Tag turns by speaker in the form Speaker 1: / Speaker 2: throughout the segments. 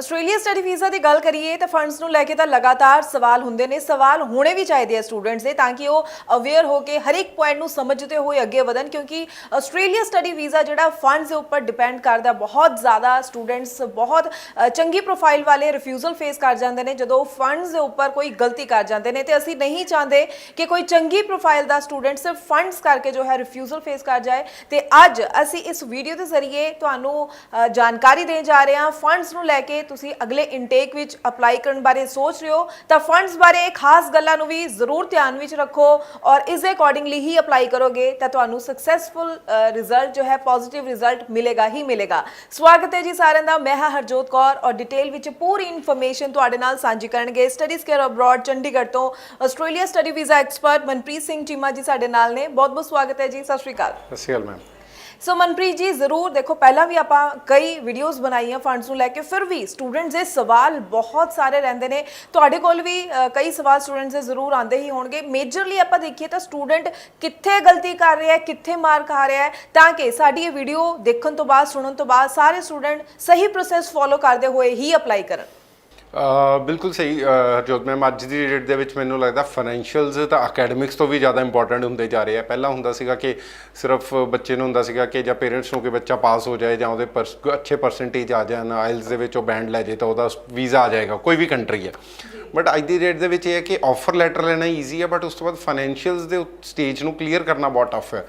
Speaker 1: Australia study visa ਦੀ ਗੱਲ ਕਰੀਏ ਤਾਂ ਫੰਡਸ ਨੂੰ ਲੈ ਕੇ ਤਾਂ ਲਗਾਤਾਰ ਸਵਾਲ ਹੁੰਦੇ ਨੇ, ਸਵਾਲ ਹੋਣੇ ਵੀ ਚਾਹੀਦੇ ਆ ਸਟੂਡੈਂਟਸ ਦੇ ਤਾਂ ਕਿ ਉਹ ਅਵੇਅਰ ਹੋ ਕੇ ਹਰ ਇੱਕ ਪੁਆਇੰਟ ਨੂੰ ਸਮਝਦੇ ਹੋਏ ਅੱਗੇ ਵਧਣ ਕਿਉਂਕਿ ਆਸਟ੍ਰੇਲੀਆ ਸਟੱਡੀ ਵੀਜ਼ਾ ਜਿਹੜਾ ਫੰਡਸ ਦੇ ਉੱਪਰ ਡਿਪੈਂਡ ਕਰਦਾ, ਬਹੁਤ ਜ਼ਿਆਦਾ ਸਟੂਡੈਂਟਸ ਬਹੁਤ ਚੰਗੀ ਪ੍ਰੋਫਾਈਲ ਵਾਲੇ ਰਿਫਿਊਜ਼ਲ ਫੇਸ ਕਰ ਜਾਂਦੇ ਨੇ ਜਦੋਂ ਫੰਡਸ ਦੇ ਉੱਪਰ ਕੋਈ ਗਲਤੀ ਕਰ ਜਾਂਦੇ ਨੇ ਤੇ ਅਸੀਂ ਨਹੀਂ ਚਾਹੁੰਦੇ ਕਿ ਕੋਈ ਚੰਗੀ ਪ੍ਰੋਫਾਈਲ ਦਾ ਸਟੂਡੈਂਟ ਸਿਰਫ ਫੰਡਸ ਕਰਕੇ ਜੋ ਹੈ ਰਿਫਿਊਜ਼ਲ ਫੇਸ ਕਰ ਜਾਏ ਤੇ ਅੱਜ ਅਸੀਂ ਇਸ ਵੀਡੀਓ ਦੇ ਜ਼ਰੀਏ ਤੁਹਾਨੂੰ ਜਾਣਕਾਰੀ ਦੇਣ ਜਾ ਰਹੇ ਹਾਂ। ਫੰਡਸ ਨੂੰ ਲੈ ਕੇ ਤੁਸੀਂ ਅਗਲੇ ਇਨਟੇਕ ਵਿੱਚ ਅਪਲਾਈ ਕਰਨ ਬਾਰੇ ਸੋਚ ਰਹੇ ਹੋ, ਤਾਂ ਫੰਡਸ ਬਾਰੇ ਖਾਸ ਗੱਲਾਂ ਨੂੰ ਵੀ ਜ਼ਰੂਰ ਧਿਆਨ ਵਿੱਚ ਰੱਖੋ ਔਰ ਇਸ ਦੇ ਅਕੋਰਡਿੰਗਲੀ ਹੀ ਅਪਲਾਈ ਕਰੋਗੇ, ਤਾਂ ਤੁਹਾਨੂੰ ਸਕਸੈਸਫੁਲ ਰਿਜ਼ਲਟ ਜੋ ਹੈ ਪੋਜ਼ਿਟਿਵ ਰਿਜ਼ਲਟ ਮਿਲੇਗਾ ਹੀ ਮਿਲੇਗਾ। ਸਵਾਗਤ ਹੈ ਜੀ ਸਾਰਿਆਂ ਦਾ, ਮੈਂ ਹਾਂ ਹਰਜੋਤ ਕੌਰ ਔਰ ਡਿਟੇਲ ਵਿੱਚ ਪੂਰੀ ਇਨਫੋਰਮੇਸ਼ਨ ਤੁਹਾਡੇ ਨਾਲ ਸਾਂਝੀ ਕਰਨਗੇ ਸਟੱਡੀਜ਼ ਕੇਅਰ ਅਬਰੋਡ ਚੰਡੀਗੜ੍ਹ ਤੋਂ Australia study visa expert Manpreet Singh Cheema ji ਸਾਡੇ ਨਾਲ ਨੇ। ਬਹੁਤ ਬਹੁਤ ਸਵਾਗਤ ਹੈ ਜੀ, ਸਤਿ ਸ਼੍ਰੀ ਅਕਾਲ।
Speaker 2: ਸਤਿ ਸ਼੍ਰੀ ਅਕਾਲ, ਮੈਮ।
Speaker 1: ਸੋ ਮਨਪ੍ਰੀਤ ਜੀ ਜ਼ਰੂਰ ਦੇਖੋ ਪਹਿਲਾਂ ਵੀ ਆਪਾਂ ਕਈ ਵੀਡੀਓਜ਼ ਬਣਾਈਆਂ ਫੰਡਸ ਨੂੰ ਲੈ ਕੇ ਫਿਰ ਵੀ ਸਟੂਡੈਂਟਸ ਦੇ ਸਵਾਲ ਬਹੁਤ ਸਾਰੇ ਰਹਿੰਦੇ ਨੇ ਤੁਹਾਡੇ ਕੋਲ ਵੀ ਅ, ਕਈ ਸਵਾਲ ਸਟੂਡੈਂਟਸ ਦੇ ਜ਼ਰੂਰ ਆਉਂਦੇ ਹੀ ਹੋਣਗੇ ਮੇਜਰਲੀ ਆਪਾਂ ਦੇਖੀਏ ਤਾਂ ਸਟੂਡੈਂਟ ਕਿੱਥੇ ਗਲਤੀ ਕਰ ਰਿਹਾ ਹੈ ਕਿੱਥੇ ਮਾਰ ਖਾ ਰਿਹਾ ਹੈ ਤਾਂ ਕਿ ਸਾਡੀ ਇਹ ਵੀਡੀਓ ਦੇਖਣ ਤੋਂ ਬਾਅਦ ਸੁਣਨ ਤੋਂ ਬਾਅਦ ਸਾਰੇ ਸਟੂਡੈਂਟ ਸਹੀ ਪ੍ਰੋਸੈਸ ਫੋਲੋ ਕਰਦੇ ਹੋਏ ਹੀ ਅਪਲਾਈ ਕਰਨ
Speaker 2: ਬਿਲਕੁਲ ਸਹੀ ਹਰਜੋਤ ਮੈਮ ਅੱਜ ਦੀ ਡੇਟ ਦੇ ਵਿੱਚ ਮੈਨੂੰ ਲੱਗਦਾ ਫਾਈਨੈਂਸ਼ੀਅਲਸ ਤਾਂ ਅਕੈਡਮਿਕਸ ਤੋਂ ਵੀ ਜ਼ਿਆਦਾ ਇੰਪੋਰਟੈਂਟ ਹੁੰਦੇ ਜਾ ਰਹੇ ਆ। ਪਹਿਲਾਂ ਹੁੰਦਾ ਸੀਗਾ ਕਿ ਸਿਰਫ ਬੱਚੇ ਨੂੰ ਹੁੰਦਾ ਸੀਗਾ ਕਿ ਜਾਂ ਪੇਰੈਂਟਸ ਨੂੰ ਕਿ ਬੱਚਾ ਪਾਸ ਹੋ ਜਾਏ ਜਾਂ ਉਹਦੇ ਪਰਸ- ਅੱਛੇ ਪਰਸੈਂਟੇਜ ਆ ਜਾਣ ਆਇਲਸ ਦੇ ਵਿੱਚ ਉਹ ਬੈਂਡ ਲੈ ਜੇ ਤਾਂ ਉਹਦਾ ਵੀਜ਼ਾ ਆ ਜਾਏਗਾ ਕੋਈ ਵੀ ਕੰਟਰੀ ਹੈ ਬਟ ਅੱਜ ਦੀ ਡੇਟ ਦੇ ਵਿੱਚ ਇਹ ਹੈ ਕਿ ਆਫਰ ਲੈਟਰ ਲੈਣਾ ਈਜ਼ੀ ਹੈ ਬਟ ਉਸ ਤੋਂ ਬਾਅਦ ਫਾਈਨੈਂਸ਼ੀਅਲਸ ਦੇ ਸਟੇਜ ਨੂੰ ਕਲੀਅਰ ਕਰਨਾ ਬਹੁਤ ਟਫ ਹੈ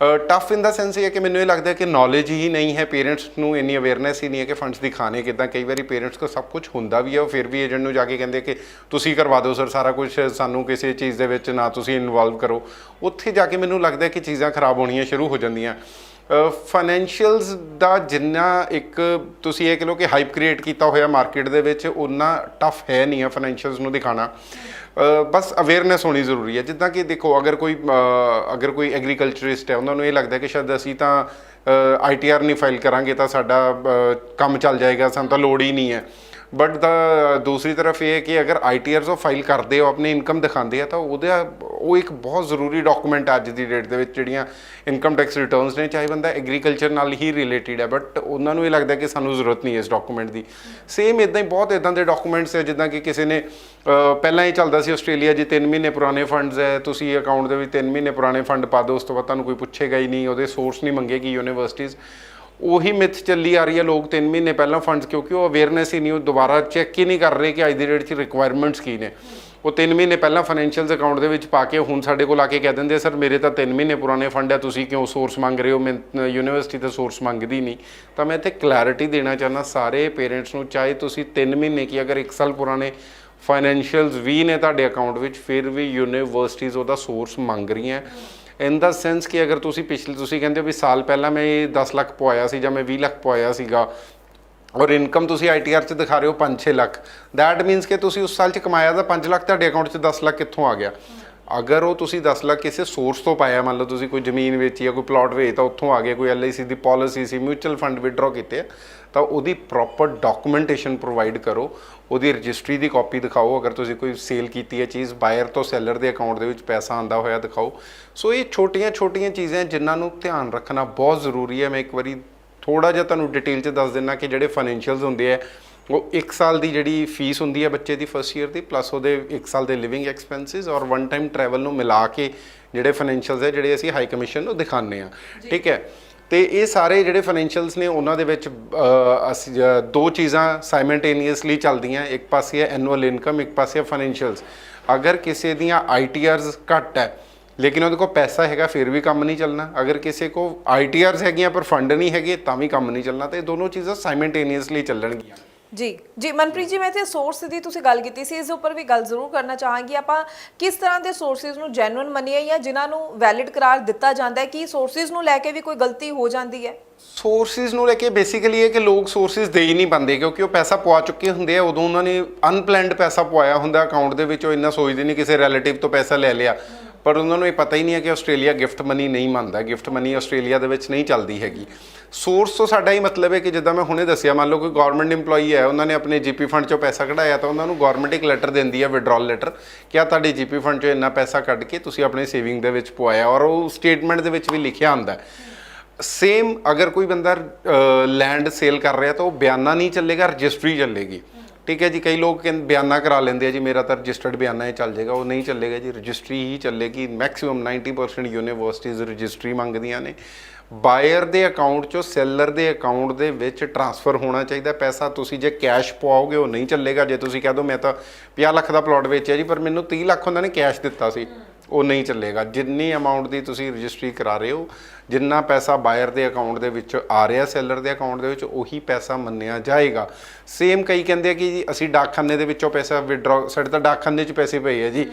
Speaker 2: ਟਫ ਇਨ ਦਾ ਸੈਂਸ ਇਹ ਹੈ ਕਿ ਮੈਨੂੰ ਇਹ ਲੱਗਦਾ ਕਿ ਨੌਲੇਜ ਹੀ ਨਹੀਂ ਹੈ ਪੇਰੈਂਟਸ ਨੂੰ ਇੰਨੀ ਅਵੇਅਰਨੈਸ ਹੀ ਨਹੀਂ ਹੈ ਕਿ ਫੰਡਸ ਦੀ ਖਾਣੇ ਕਿਦਾਂ। ਕਈ ਵਾਰੀ ਪੇਰੈਂਟਸ ਕੋਲ ਸਭ ਕੁਝ ਹੁੰਦਾ ਵੀ ਹੈ, ਉਹ ਫਿਰ ਵੀ ਏਜੰਟ ਨੂੰ ਜਾ ਕੇ ਕਹਿੰਦੇ ਕਿ ਤੁਸੀਂ ਕਰਵਾ ਦਿਓ ਸਰ ਸਾਰਾ ਕੁਝ ਸਾਨੂੰ ਕਿਸੇ ਚੀਜ਼ ਦੇ ਵਿੱਚ ਨਾ ਤੁਸੀਂ ਇਨਵੋਲਵ ਕਰੋ। ਉੱਥੇ ਜਾ ਕੇ ਮੈਨੂੰ ਲੱਗਦਾ ਕਿ ਚੀਜ਼ਾਂ ਖਰਾਬ ਹੋਣੀਆਂ ਸ਼ੁਰੂ ਹੋ ਜਾਂਦੀਆਂ। ਫਾਈਨੈਂਸ਼ੀਅਲਸ ਦਾ ਜਿੰਨਾ ਇੱਕ ਤੁਸੀਂ ਇਹ ਕਹ ਲਓ ਕਿ ਹਾਈਪ ਕ੍ਰੀਏਟ ਕੀਤਾ ਹੋਇਆ ਮਾਰਕੀਟ ਦੇ ਵਿੱਚ ਉਨਾ ਟਫ ਹੈ ਨਹੀਂ ਹੈ ਫਾਈਨੈਂਸ਼ੀਅਲਸ ਨੂੰ ਦਿਖਾਣਾ। ਬਸ ਅਵੇਅਰਨੈਸ ਹੋਣੀ ਜ਼ਰੂਰੀ ਹੈ। ਜਿੱਦਾਂ ਕਿ ਦੇਖੋ, ਅਗਰ ਕੋਈ ਅਗਰ ਕੋਈ ਐਗਰੀਕਲਚਰਿਸਟ ਹੈ, ਉਹਨਾਂ ਨੂੰ ਇਹ ਲੱਗਦਾ ਕਿ ਸ਼ਾਇਦ ਅਸੀਂ ਤਾਂ ਆਈਟੀਆਰ ਨਹੀਂ ਫਾਈਲ ਕਰਾਂਗੇ ਤਾਂ ਸਾਡਾ ਕੰਮ ਚੱਲ ਜਾਏਗਾ, ਸਾਨੂੰ ਤਾਂ ਲੋੜ ਹੀ ਨਹੀਂ ਹੈ। ਬਟ ਦਾ ਦੂਸਰੀ ਤਰਫ ਇਹ ਹੈ ਕਿ ਅਗਰ ਆਈਟੀਆਰਸ ਉਹ ਫਾਈਲ ਕਰਦੇ ਹੋ, ਆਪਣੀ ਇਨਕਮ ਦਿਖਾਉਂਦੇ ਆ, ਤਾਂ ਉਹਦਾ ਉਹ ਇੱਕ ਬਹੁਤ ਜ਼ਰੂਰੀ ਡਾਕੂਮੈਂਟ ਅੱਜ ਦੀ ਡੇਟ ਦੇ ਵਿੱਚ ਜਿਹੜੀਆਂ ਇਨਕਮ ਟੈਕਸ ਰਿਟਰਨਸ ਨੇ, ਚਾਹੇ ਬੰਦਾ ਐਗਰੀਕਲਚਰ ਨਾਲ ਹੀ ਰਿਲੇਟਡ ਹੈ ਬਟ ਉਹਨਾਂ ਨੂੰ ਇਹ ਲੱਗਦਾ ਕਿ ਸਾਨੂੰ ਜ਼ਰੂਰਤ ਨਹੀਂ ਇਸ ਡਾਕੂਮੈਂਟ ਦੀ। ਸੇਮ ਇਦਾਂ ਹੀ ਬਹੁਤ ਇਦਾਂ ਦੇ ਡਾਕੂਮੈਂਟਸ ਹੈ ਜਿੱਦਾਂ ਕਿ ਕਿਸੇ ਨੇ ਪਹਿਲਾਂ ਹੀ ਚੱਲਦਾ ਸੀ ਆਸਟ੍ਰੇਲੀਆ 'ਚ 3 ਮਹੀਨੇ ਪੁਰਾਣੇ ਫੰਡਸ ਹੈ ਤੁਸੀਂ ਅਕਾਊਂਟ ਦੇ ਵਿੱਚ 3 ਮਹੀਨੇ ਪੁਰਾਣੇ ਫੰਡ ਪਾ ਦਿਓ, ਉਸ ਤੋਂ ਬਾਅਦ ਤੁਹਾਨੂੰ ਕੋਈ ਪੁੱਛੇਗਾ ਹੀ ਨਹੀਂ, ਉਹਦੇ ਸੋਰਸ ਨਹੀਂ ਮੰਗੇਗੀ ਯੂਨੀਵਰਸਿਟੀਜ਼ ਉਹੀ ਮਿਥ ਚੱਲੀ ਆ ਰਹੀ ਹੈ ਲੋਕ 3 ਮਹੀਨੇ ਪਹਿਲਾਂ ਫੰਡਸ ਕਿਉਂਕਿ ਉਹ ਅਵੇਅਰਨੈਸ ਹੀ ਨਹੀਂ, ਉਹ ਦੁਬਾਰਾ ਚੈੱਕ ਹੀ ਨਹੀਂ ਕਰ ਰਹੇ ਕਿ ਅੱਜ ਦੀ ਡੇਟ 'ਚ ਰਿਕੁਆਇਰਮੈਂਟਸ ਕੀ ਨੇ। ਉਹ 3 ਮਹੀਨੇ ਪਹਿਲਾਂ ਫਾਈਨੈਂਸ਼ੀਅਲਸ ਅਕਾਊਂਟ ਦੇ ਵਿੱਚ ਪਾ ਕੇ ਹੁਣ ਸਾਡੇ ਕੋਲ ਆ ਕੇ ਕਹਿ ਦਿੰਦੇ ਆ, ਸਰ ਮੇਰੇ ਤਾਂ 3 ਮਹੀਨੇ ਪੁਰਾਣੇ ਫੰਡ ਆ ਤੁਸੀਂ ਕਿਉਂ ਸੋਰਸ ਮੰਗ ਰਹੇ ਹੋ? ਮੈਂ ਯੂਨੀਵਰਸਿਟੀ ਤਾਂ ਸੋਰਸ ਮੰਗਦੀ ਨਹੀਂ। ਤਾਂ ਮੈਂ ਇੱਥੇ ਕਲੈਰਿਟੀ ਦੇਣਾ ਚਾਹੁੰਦਾ ਸਾਰੇ ਪੇਰੈਂਟਸ ਨੂੰ ਚਾਹੇ ਤੁਸੀਂ 3 ਮਹੀਨੇ ਕੀ ਅਗਰ 1 ਸਾਲ ਪੁਰਾਣੇ ਫਾਈਨੈਂਸ਼ੀਅਲਸ ਵੀ ਨੇ ਤੁਹਾਡੇ ਅਕਾਊਂਟ ਵਿੱਚ ਫਿਰ ਵੀ ਯੂਨੀਵਰਸਿਟੀਜ਼ ਉਹਦਾ ਸੋਰਸ ਮੰਗ ਰਹੀਆਂ। ਇਨ ਦਾ ਸੈਂਸ ਕਿ ਅਗਰ ਤੁਸੀਂ ਪਿਛਲੇ ਤੁਸੀਂ ਕਹਿੰਦੇ ਹੋ ਵੀ ਸਾਲ ਪਹਿਲਾਂ ਮੈਂ ਇਹ 10 ਲੱਖ ਪਵਾਇਆ ਸੀ ਜਾਂ ਮੈਂ 20 ਲੱਖ ਪਵਾਇਆ ਸੀਗਾ ਔਰ ਇਨਕਮ ਤੁਸੀਂ ਆਈਟੀਆਰ 'ਚ ਦਿਖਾ ਰਹੇ ਹੋ 5-6 ਲੱਖ। ਦੈਟ ਮੀਨਸ ਕਿ ਤੁਸੀਂ ਉਸ ਸਾਲ 'ਚ ਕਮਾਇਆ ਤਾਂ 5 ਲੱਖ ਤੁਹਾਡੇ ਅਕਾਊਂਟ 'ਚ 10 ਲੱਖ ਕਿੱਥੋਂ ਆ ਗਿਆ? ਅਗਰ ਉਹ ਤੁਸੀਂ 10 ਲੱਖ ਕਿਸੇ ਸੋਰਸ ਤੋਂ ਪਾਇਆ ਮੰਨ ਲਓ ਤੁਸੀਂ ਕੋਈ ਜ਼ਮੀਨ ਵੇਚੀ ਜਾਂ ਕੋਈ ਪਲਾਟ ਵੇਚਤਾ ਉੱਥੋਂ ਆ ਗਿਆ ਕੋਈ ਐਲਆਈਸੀ ਦੀ ਪਾਲਿਸੀ ਸੀ ਮਿਊਚੁਅਲ ਫੰਡ ਵਿਡਰਾ ਕੀਤੇ ਆ, ਤਾਂ ਉਹਦੀ ਪ੍ਰੋਪਰ ਡਾਕੂਮੈਂਟੇਸ਼ਨ ਪ੍ਰੋਵਾਈਡ ਕਰੋ। ਉਹਦੀ ਰਜਿਸਟਰੀ ਦੀ ਕਾਪੀ ਦਿਖਾਓ। ਅਗਰ ਤੁਸੀਂ ਕੋਈ ਸੇਲ ਕੀਤੀ ਹੈ ਚੀਜ਼ ਬਾਇਰ ਤੋਂ ਸੈਲਰ ਦੇ ਅਕਾਊਂਟ ਦੇ ਵਿੱਚ ਪੈਸਾ ਆਂਦਾ ਹੋਇਆ ਦਿਖਾਓ। ਸੋ ਇਹ ਛੋਟੀਆਂ-ਛੋਟੀਆਂ ਚੀਜ਼ਾਂ ਜਿਨ੍ਹਾਂ ਨੂੰ ਧਿਆਨ ਰੱਖਣਾ ਬਹੁਤ ਜ਼ਰੂਰੀ ਹੈ। ਮੈਂ ਇੱਕ ਵਾਰੀ ਥੋੜਾ ਜਿਹਾ ਤੁਹਾਨੂੰ ਡਿਟੇਲ 'ਚ ਦੱਸ ਦਿੰਨਾ ਕਿ ਜਿਹੜੇ ਫਾਈਨੈਂਸ਼ੀਅਲਸ ਹੁੰਦੇ ਆ ਉਹ 1 ਸਾਲ ਦੀ ਜਿਹੜੀ ਫੀਸ ਹੁੰਦੀ ਹੈ ਬੱਚੇ ਦੀ ਫਸਟ ਈਅਰ ਦੀ ਪਲੱਸ ਉਹਦੇ 1 ਸਾਲ ਦੇ ਲਿਵਿੰਗ ਐਕਸਪੈਂਸਸ ਔਰ ਵਨ ਟਾਈਮ ਟਰੈਵਲ ਨੂੰ ਮਿਲਾ ਕੇ ਜਿਹੜੇ ਫਾਈਨੈਂਸ਼ੀਅਲਸ ਹੈ ਜਿਹੜੇ ਅਸੀਂ ਹਾਈ ਕਮਿਸ਼ਨ ਨੂੰ ਦਿਖਾਉਂਦੇ ਆ। ਠੀਕ ਹੈ? ਤੇ ਇਹ ਸਾਰੇ ਜਿਹੜੇ ਫਾਈਨੈਂਸ਼ੀਅਲਸ ਨੇ ਉਹਨਾਂ ਦੇ ਵਿੱਚ ਅਸੀਂ ਦੋ ਚੀਜ਼ਾਂ ਸਾਈਮਲਟੇਨੀਅਸਲੀ ਚੱਲਦੀਆਂ ਇੱਕ ਪਾਸੇ ਹੈ ਐਨੂਅਲ ਇਨਕਮ ਇੱਕ ਪਾਸੇ ਹੈ ਫਾਈਨੈਂਸ਼ੀਅਲਸ ਅਗਰ ਕਿਸੇ ਦੀਆਂ ਆਈਟੀਆਰਸ ਘੱਟ ਹੈ ਲੇਕਿਨ ਉਹਦੇ ਕੋਲ ਪੈਸਾ ਹੈਗਾ ਫਿਰ ਵੀ ਕੰਮ ਨਹੀਂ ਚੱਲਣਾ। ਅਗਰ ਕਿਸੇ ਕੋ ਆਈਟੀਆਰਸ ਹੈਗੀਆਂ ਪਰ ਫੰਡ ਨਹੀਂ ਹੈਗੇ ਤਾਂ ਵੀ ਕੰਮ ਨਹੀਂ ਚੱਲਣਾ। ਤੇ ਇਹ ਦੋਨੋਂ ਚੀਜ਼ਾਂ ਸਾਈਮਲਟੇਨੀਅਸਲੀ ਚੱਲਣਗੀਆਂ।
Speaker 1: ਜੀ ਜੀ ਮਨਪ੍ਰੀਤ ਜੀ ਮੈਂ ਤੇ ਸੋਰਸ ਦੀ ਤੁਸੀਂ ਗੱਲ ਕੀਤੀ ਸੀ ਇਸ ਉੱਪਰ ਵੀ ਗੱਲ ਜ਼ਰੂਰ ਕਰਨਾ ਚਾਹਾਂਗੀ। ਆਪਾਂ ਕਿਸ ਤਰ੍ਹਾਂ ਦੇ ਸੋਰਸਸ ਨੂੰ ਜੈਨੂਇਨ ਮੰਨੀਏ ਜਾਂ ਜਿਨ੍ਹਾਂ ਨੂੰ ਵੈਲਿਡ ਕਰਾਰ ਦਿੱਤਾ ਜਾਂਦਾ ਹੈ? ਕਿ ਸੋਰਸਸ ਨੂੰ ਲੈ ਕੇ ਵੀ ਕੋਈ ਗਲਤੀ ਹੋ ਜਾਂਦੀ ਹੈ?
Speaker 2: ਸੋਰਸਿਸ ਨੂੰ ਲੈ ਕੇ ਬੇਸਿਕਲੀ ਇਹ ਕਿ ਲੋਕ ਸੋਰਸਿਸ ਦੇ ਹੀ ਨਹੀਂ ਪਾਉਂਦੇ ਕਿਉਂਕਿ ਉਹ ਪੈਸਾ ਪਵਾ ਚੁੱਕੇ ਹੁੰਦੇ ਆ। ਉਦੋਂ ਉਹਨਾਂ ਨੇ ਅਨਪਲੈਨਡ ਪੈਸਾ ਪਵਾਇਆ ਹੁੰਦਾ ਅਕਾਊਂਟ ਦੇ ਵਿੱਚ ਉਹ ਇੰਨਾ ਸੋਚਦੇ ਨਹੀਂ ਕਿਸੇ ਰਿਲੇਟਿਵ ਤੋਂ ਪੈਸਾ ਲੈ ਲਿਆ। ਪਰ ਉਹਨਾਂ ਨੂੰ ਇਹ ਪਤਾ ਹੀ ਨਹੀਂ ਹੈ ਕਿ ਆਸਟ੍ਰੇਲੀਆ ਗਿਫਟ ਮਨੀ ਨਹੀਂ ਮੰਨਦਾ। ਗਿਫਟ ਮਨੀ ਆਸਟ੍ਰੇਲੀਆ ਦੇ ਵਿੱਚ ਨਹੀਂ ਚੱਲਦੀ ਹੈਗੀ। ਸੋਰਸ ਤੋਂ ਸਾਡਾ ਹੀ ਮਤਲਬ ਹੈ ਕਿ ਜਿੱਦਾਂ ਮੈਂ ਹੁਣੇ ਦੱਸਿਆ, ਮੰਨ ਲਓ ਕੋਈ ਗਵਰਨਮੈਂਟ EMPLOYEE ਹੈ, ਉਹਨਾਂ ਨੇ ਆਪਣੇ ਜੀਪੀ ਫੰਡ ਚੋਂ ਪੈਸਾ ਕਢਾਇਆ ਤਾਂ ਉਹਨਾਂ ਨੂੰ ਗਵਰਨਮੈਂਟ ਇੱਕ ਲੈਟਰ ਦਿੰਦੀ ਹੈ ਵਿਡਰਾਲ ਲੈਟਰ ਕਿ ਆ ਤੁਹਾਡੇ ਜੀਪੀ ਫੰਡ ਚੋਂ ਇੰਨਾ ਪੈਸਾ ਕੱਢ ਕੇ ਤੁਸੀਂ ਆਪਣੇ ਸੇਵਿੰਗ ਦੇ ਵਿੱਚ ਪਵਾਇਆ। ਔਰ ਉਹ ਸਟੇਟਮੈਂਟ ਦੇ ਵਿੱਚ ਵੀ ਲਿਖਿਆ ਹੁੰਦਾ ਸੇਮ ਅਗਰ ਕੋਈ ਬੰਦਾ ਲੈਂਡ ਸੇਲ ਕਰ ਰਿਹਾ ਤਾਂ ਉਹ ਬਿਆਨਾ ਨਹੀਂ ਚੱਲੇਗਾ ਰਜਿਸਟਰੀ ਚੱਲੇਗੀ। ਠੀਕ ਹੈ ਜੀ, ਕਈ ਲੋਕ ਕਹਿੰਦੇ ਬਿਆਨਾ ਕਰਾ ਲੈਂਦੇ ਆ ਜੀ, ਮੇਰਾ ਤਾਂ ਰਜਿਸਟਰਡ ਬਿਆਨਾ ਇਹ ਚੱਲ ਜਾਏਗਾ, ਉਹ ਨਹੀਂ ਚੱਲੇਗਾ ਜੀ, ਰਜਿਸਟਰੀ ਹੀ ਚੱਲੇਗੀ ਮੈਕਸਿਮਮ 90% ਯੂਨੀਵਰਸਿਟੀਜ਼ ਰਜਿਸਟਰੀ ਮੰਗਦੀਆਂ ਨੇ। ਬਾਇਰ ਦੇ ਅਕਾਊਂਟ ਚੋਂ ਸੈਲਰ ਦੇ ਅਕਾਊਂਟ ਦੇ ਵਿੱਚ ਟ੍ਰਾਂਸਫਰ ਹੋਣਾ ਚਾਹੀਦਾ, ਪੈਸਾ ਤੁਸੀਂ ਜੇ ਕੈਸ਼ ਪਵਾਓਗੇ, ਉਹ ਨਹੀਂ ਚੱਲੇਗਾ, ਜੇ ਤੁਸੀਂ ਕਹਿ ਦੋ ਮੈਂ ਤਾਂ 50 ਲੱਖ ਦਾ ਪਲਾਟ ਵੇਚਿਆ ਜੀ, ਪਰ ਮੈਨੂੰ 30 ਲੱਖ ਉਹਨਾਂ ਨੇ ਕੈਸ਼ ਦਿੱਤਾ ਸੀ। ਉਹ ਨਹੀਂ ਚੱਲੇਗਾ। ਜਿੰਨੀ ਅਮਾਉਂਟ ਦੀ ਤੁਸੀਂ ਰਜਿਸਟਰੀ ਕਰਾ ਰਹੇ ਹੋ, ਜਿੰਨਾ ਪੈਸਾ ਬਾਇਰ ਦੇ ਅਕਾਊਂਟ ਦੇ ਵਿੱਚ ਆ ਰਿਹਾ ਸੈਲਰ ਦੇ ਅਕਾਊਂਟ ਦੇ ਵਿੱਚ, ਉਹੀ ਪੈਸਾ ਮੰਨਿਆ ਜਾਏਗਾ। ਸੇਮ ਕਈ ਕਹਿੰਦੇ ਆ ਕਿ ਜੀ, ਅਸੀਂ ਡਾਕਖਾਨੇ ਦੇ ਵਿੱਚੋਂ ਪੈਸਾ ਵਿਡਰਾ ਸਾਡੇ ਤਾਂ ਡਾਕਖਾਨੇ 'ਚ ਪੈਸੇ ਪਏ ਆ ਜੀ।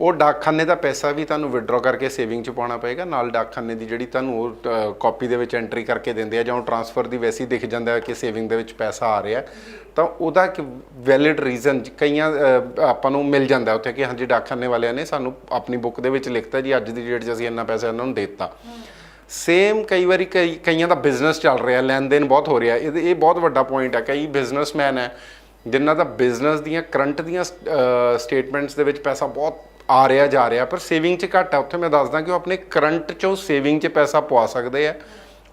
Speaker 2: ਉਹ ਡਾਕਖਾਨੇ ਦਾ ਪੈਸਾ ਵੀ ਤੁਹਾਨੂੰ ਵਿਡਰਾ ਕਰਕੇ ਸੇਵਿੰਗ 'ਚ ਪਾਉਣਾ ਪਏਗਾ, ਨਾਲ ਡਾਕਖਾਨੇ ਦੀ ਜਿਹੜੀ ਤੁਹਾਨੂੰ ਉਹ ਕਾਪੀ ਦੇ ਵਿੱਚ ਐਂਟਰੀ ਕਰਕੇ ਦਿੰਦੇ ਆ ਜਾਂ ਉਹ ਟ੍ਰਾਂਸਫਰ ਦੀ ਵੈਸੀ ਦਿਖ ਜਾਂਦਾ ਕਿ ਸੇਵਿੰਗ ਦੇ ਵਿੱਚ ਪੈਸਾ ਆ ਰਿਹਾ ਤਾਂ ਉਹਦਾ ਇੱਕ ਵੈਲਿਡ ਰੀਜ਼ਨ ਕਈਆਂ ਆਪਾਂ ਨੂੰ ਮਿਲ ਜਾਂਦਾ ਉੱਥੇ ਕਿ ਹਾਂਜੀ ਡਾਕਖਾਨੇ ਵਾਲਿਆਂ ਨੇ ਸਾਨੂੰ ਆਪਣੀ ਬੁੱਕ ਦੇ ਵਿੱਚ ਲਿਖਤਾ ਜੀ, ਅੱਜ ਦੀ ਡੇਟ 'ਚ ਅਸੀਂ ਇੰਨਾ ਪੈਸਾ ਇਹਨਾਂ ਨੂੰ ਦੇ ਦਿੱਤਾ। ਸੇਮ ਕਈ ਵਾਰੀ ਕਈ, ਕਈਆਂ ਦਾ ਬਿਜ਼ਨਸ ਚੱਲ ਰਿਹਾ ਲੈਣ ਦੇਣ ਬਹੁਤ ਹੋ ਰਿਹਾ, ਇਹ ਇਹ ਬਹੁਤ ਵੱਡਾ ਪੁਆਇੰਟ ਹੈ, ਕਈ ਬਿਜ਼ਨਸਮੈਨ ਹੈ, ਜਿਨ੍ਹਾਂ ਦਾ ਬਿਜ਼ਨਸ ਦੀਆਂ ਕਰੰਟ ਦੀਆਂ ਸਟੇਟਮੈਂਟਸ ਦੇ ਵਿੱਚ ਪੈਸਾ ਬਹੁਤ ਆ ਰਿਹਾ ਜਾ ਰਿਹਾ ਪਰ ਸੇਵਿੰਗ 'ਚ ਘੱਟ ਹੈ ਉੱਥੇ ਮੈਂ ਦੱਸਦਾ ਕਿ ਉਹ ਆਪਣੇ ਕਰੰਟ 'ਚੋਂ ਸੇਵਿੰਗ 'ਚ ਪੈਸਾ ਪਵਾ ਸਕਦੇ ਆ।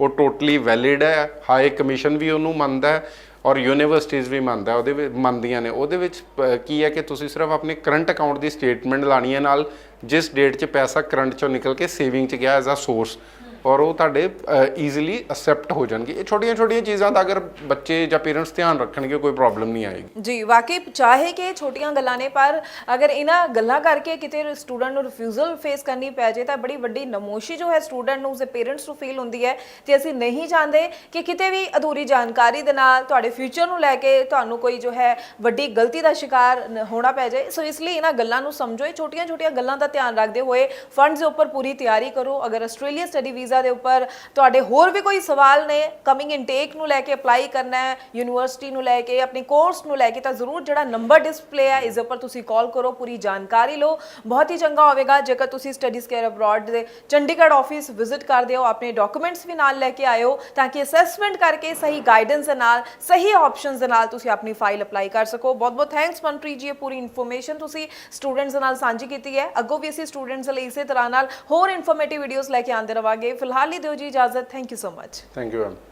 Speaker 2: ਉਹ ਟੋਟਲੀ ਵੈਲਿਡ ਹੈ। ਹਾਈ ਕਮਿਸ਼ਨ ਵੀ ਉਹਨੂੰ ਮੰਨਦਾ ਔਰ ਯੂਨੀਵਰਸਿਟੀਜ਼ ਵੀ ਮੰਨਦਾ ਉਹਦੇ ਵਿੱਚ ਮੰਨਦੀਆਂ ਨੇ। ਉਹਦੇ ਵਿੱਚ ਅ, ਕੀ ਹੈ ਕਿ ਤੁਸੀਂ ਸਿਰਫ ਆਪਣੇ ਕਰੰਟ ਅਕਾਊਂਟ ਦੀ ਸਟੇਟਮੈਂਟ ਲਾਣੀ ਹੈ ਨਾਲ ਜਿਸ ਡੇਟ 'ਚ ਪੈਸਾ ਕਰੰਟ 'ਚੋਂ ਨਿਕਲ ਕੇ ਸੇਵਿੰਗ 'ਚ ਗਿਆ ਐਜ਼ ਅ ਸੋਰਸ ਔਰ ਉਹ ਤੁਹਾਡੇ ਈਜ਼ੀਲੀ ਅਸੈਪਟ ਹੋ ਜਾਣਗੇ। ਇਹ ਛੋਟੀਆਂ ਛੋਟੀਆਂ ਚੀਜ਼ਾਂ ਦਾ ਅਗਰ ਬੱਚੇ ਜਾਂ ਪੇਰੈਂਟਸ ਧਿਆਨ ਰੱਖਣਗੇ, ਕੋਈ ਪ੍ਰੋਬਲਮ ਨਹੀਂ ਆਏਗੀ।
Speaker 1: ਜੀ, ਵਾਕਈ ਚਾਹੇ ਕਿ ਛੋਟੀਆਂ ਗੱਲਾਂ ਨੇ, ਪਰ ਅਗਰ ਇਹਨਾਂ ਗੱਲਾਂ ਕਰਕੇ ਕਿਤੇ ਸਟੂਡੈਂਟ ਨੂੰ ਰਿਫਿਊਜ਼ਲ ਫੇਸ ਕਰਨੀ ਪੈ ਜੇ ਤਾਂ ਬੜੀ ਵੱਡੀ ਨਮੋਸ਼ੀ ਜੋ ਹੈ ਸਟੂਡੈਂਟ ਨੂੰ, ਉਸਦੇ ਪੇਰੈਂਟਸ ਨੂੰ ਫੀਲ ਹੁੰਦੀ ਹੈ ਤੇ ਅਸੀਂ ਨਹੀਂ ਚਾਹੁੰਦੇ ਕਿ ਕਿਤੇ ਵੀ ਅਧੂਰੀ ਜਾਣਕਾਰੀ ਦੇ ਨਾਲ ਤੁਹਾਡੇ ਫਿਊਚਰ ਨੂੰ ਲੈ ਕੇ ਤੁਹਾਨੂੰ ਕੋਈ ਜੋ ਹੈ ਵੱਡੀ ਗਲਤੀ ਦਾ ਸ਼ਿਕਾਰ ਹੋਣਾ ਪੈ ਜਾਏ। ਸੋ ਇਸ ਲਈ ਇਹਨਾਂ ਗੱਲਾਂ ਨੂੰ ਸਮਝੋ। ਇਹ ਛੋਟੀਆਂ ਛੋਟੀਆਂ ਗੱਲਾਂ ਦਾ ਧਿਆਨ ਰੱਖਦੇ ਹੋਏ ਫੰਡਸ ਦੇ ਉੱਪਰ ਪੂਰੀ ਤਿਆਰੀ ਕਰੋ। ਅਗਰ ਆਸਟ੍ਰੇਲੀਆ ਸਟੱਡੀ ਵੀਜ਼ਾ ਦੇ ਉੱਪਰ ਤੁਹਾਡੇ ਹੋਰ ਵੀ ਕੋਈ ਸਵਾਲ ਨੇ? ਕਮਿੰਗ ਇਨਟੇਕ ਨੂੰ ਲੈ ਕੇ ਅਪਲਾਈ ਕਰਨਾ ਹੈ ਯੂਨੀਵਰਸਿਟੀ ਨੂੰ ਲੈ ਕੇ, ਆਪਣੇ ਕੋਰਸ ਨੂੰ ਲੈ ਕੇ, ਤਾਂ ਜ਼ਰੂਰ ਜਿਹੜਾ ਨੰਬਰ ਡਿਸਪਲੇ ਹੈ, ਇਸ ਦੇ ਉੱਪਰ ਤੁਸੀਂ ਕਾਲ ਕਰੋ, ਪੂਰੀ ਜਾਣਕਾਰੀ ਲਓ। ਬਹੁਤ ਹੀ ਚੰਗਾ ਹੋਵੇਗਾ, ਜੇਕਰ ਤੁਸੀਂ ਸਟੱਡੀਜ਼ ਕੇਅਰ ਅਬਰਾਡ ਦੇ ਚੰਡੀਗੜ੍ਹ ਆਫਿਸ ਵਿਜ਼ਿਟ ਕਰਦੇ ਹੋ, ਆਪਣੇ ਡਾਕੂਮੈਂਟਸ ਵੀ ਨਾਲ ਲੈ ਕੇ ਆਇਓ ਤਾਂ ਕਿ ਅਸੈਸਮੈਂਟ ਕਰਕੇ ਸਹੀ ਗਾਈਡੈਂਸ ਦੇ ਨਾਲ, ਸਹੀ ਆਪਸ਼ਨਸ ਦੇ ਨਾਲ ਤੁਸੀਂ ਆਪਣੀ ਫਾਈਲ ਅਪਲਾਈ ਕਰ ਸਕੋ। ਬਹੁਤ ਬਹੁਤ ਥੈਂਕਸ ਮਨਪ੍ਰੀਤ ਜੀ, ਇਹ ਪੂਰੀ ਇਨਫੋਰਮੇਸ਼ਨ ਤੁਸੀਂ ਸਟੂਡੈਂਟਸ ਦੇ ਨਾਲ ਸਾਂਝੀ ਕੀਤੀ ਹੈ। ਅੱਗੋਂ ਵੀ ਅਸੀਂ ਸਟੂਡੈਂਟਸ ਲਈ ਇਸੇ ਤਰ੍ਹਾਂ ਨਾਲ ਹੋਰ ਇਨਫੋਰਮੇਟਿਵ ਵੀਡੀਓਜ਼ ਲੈ ਕੇ ਆਉਂਦੇ ਰਵਾਂਗੇ। ਫਿਲਹਾਲ ਹੀ ਦਿਓ ਜੀ ਇਜਾਜ਼ਤ thank you so much
Speaker 2: thank you ma'am